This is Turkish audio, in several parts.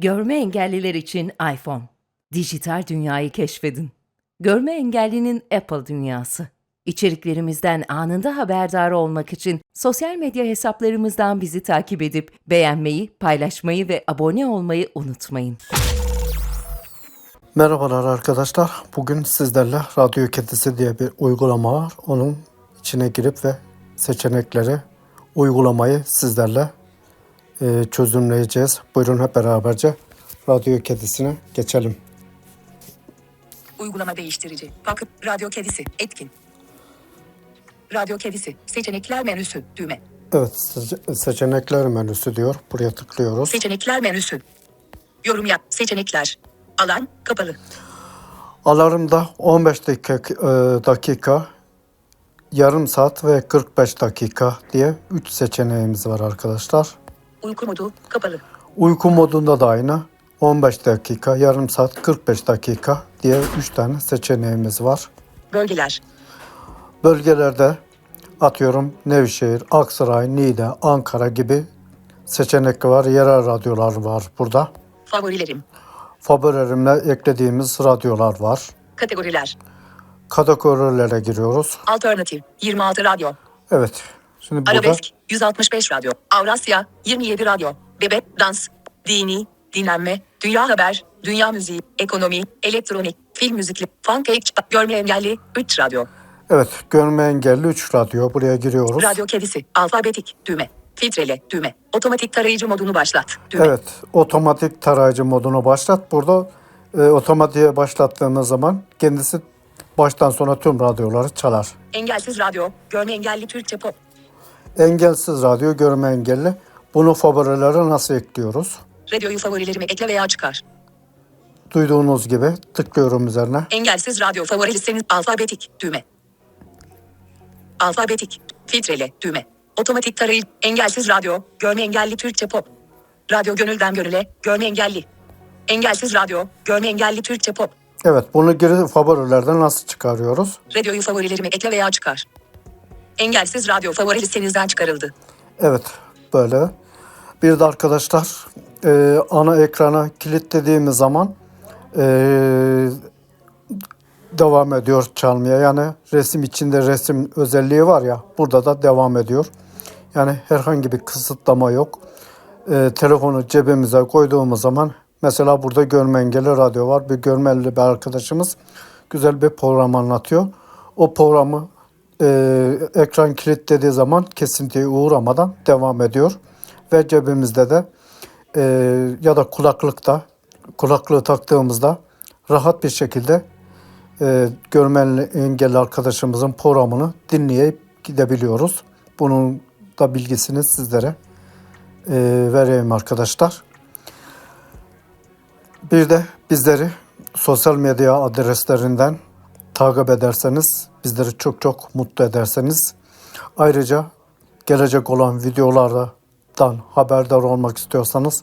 Görme engelliler için iPhone. Dijital dünyayı keşfedin. Görme engellinin Apple dünyası. İçeriklerimizden anında haberdar olmak için sosyal medya hesaplarımızdan bizi takip edip beğenmeyi, paylaşmayı ve abone olmayı unutmayın. Merhabalar arkadaşlar. Bugün sizlerle Radyo Kedisi diye bir uygulama var. Onun içine girip ve seçenekleri, uygulamayı sizlerle e, çözümleyeceğiz. Buyurun hep beraberce Radyo Kedisi'ne geçelim. Uygulama değiştirici. Bakıp radyo kedisi. Etkin. Radyo kedisi. Seçenekler menüsü. Düğme. Evet, seçe- seçenekler menüsü diyor. Buraya tıklıyoruz. Seçenekler menüsü. Yorum yap. Seçenekler. Alan kapalı. Alarmda 15 dakika, e, dakika, yarım saat ve 45 dakika diye 3 seçeneğimiz var arkadaşlar. Uyku modu kapalı. Uyku modunda da aynı. 15 dakika, yarım saat, 45 dakika diye 3 tane seçeneğimiz var. Bölgeler. Bölgelerde atıyorum Nevşehir, Aksaray, Niğde, Ankara gibi seçenek var. Yerel radyolar var burada. Favorilerim. Favorilerimle eklediğimiz radyolar var. Kategoriler. Kategorilere giriyoruz. Alternatif. 26 radyo. Evet. Şimdi burada Arabesk. 165 radyo. Avrasya. 27 radyo. Bebek. Dans. Dini. Dinlenme. Dünya haber. Dünya müziği. Ekonomi. Elektronik. Film müzikli. Funk. Görme engelli. 3 radyo. evet görme engelli 3 radyo. Buraya giriyoruz. Radyo kedisi. Alfabetik. Düğme. Filtrele. Düğme. Otomatik tarayıcı modunu başlat. Düğme. Evet, otomatik tarayıcı modunu başlat. Burada e, otomatiğe başlattığımız zaman kendisi baştan sona tüm radyoları çalar. Engelsiz radyo. Görme engelli Türkçe pop. Engelsiz radyo, görme engelli. Bunu favorilere nasıl ekliyoruz? Radyoyu favorilerime ekle veya çıkar. Duyduğunuz gibi tıklıyorum üzerine. Engelsiz radyo favori listeniz alfabetik. Düğme. Alfabetik. Filtrele. Düğme. Otomatik tarayıcı. Engelsiz radyo. Görme engelli Türkçe pop. Radyo gönülden gönüle. Görme engelli. Engelsiz radyo. Görme engelli Türkçe pop. Evet, bunu geri favorilerden nasıl çıkarıyoruz? Radyoyu favorilerime ekle veya çıkar. Engelsiz radyo favori listenizden çıkarıldı. Evet, böyle. Bir de arkadaşlar e, ana ekrana kilitlediğimiz zaman e, devam ediyor çalmaya. Yani resim içinde resim özelliği var ya burada da devam ediyor. Yani herhangi bir kısıtlama yok. E, telefonu cebimize koyduğumuz zaman mesela burada görme engelli radyo var. Bir görmeli bir arkadaşımız güzel bir program anlatıyor. O programı e, ekran kilitlediği zaman kesintiye uğramadan devam ediyor. Ve cebimizde de e, ya da kulaklıkta kulaklığı taktığımızda rahat bir şekilde e, görmeli engelli arkadaşımızın programını dinleyip gidebiliyoruz. Bunun da bilgisini sizlere e, vereyim arkadaşlar. Bir de bizleri sosyal medya adreslerinden takip ederseniz, bizleri çok çok mutlu ederseniz, ayrıca gelecek olan videolardan haberdar olmak istiyorsanız,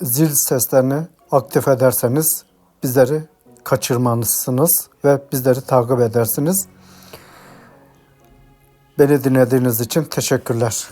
zil seslerini aktif ederseniz bizleri kaçırmazsınız ve bizleri takip edersiniz. Beni dinlediğiniz için teşekkürler.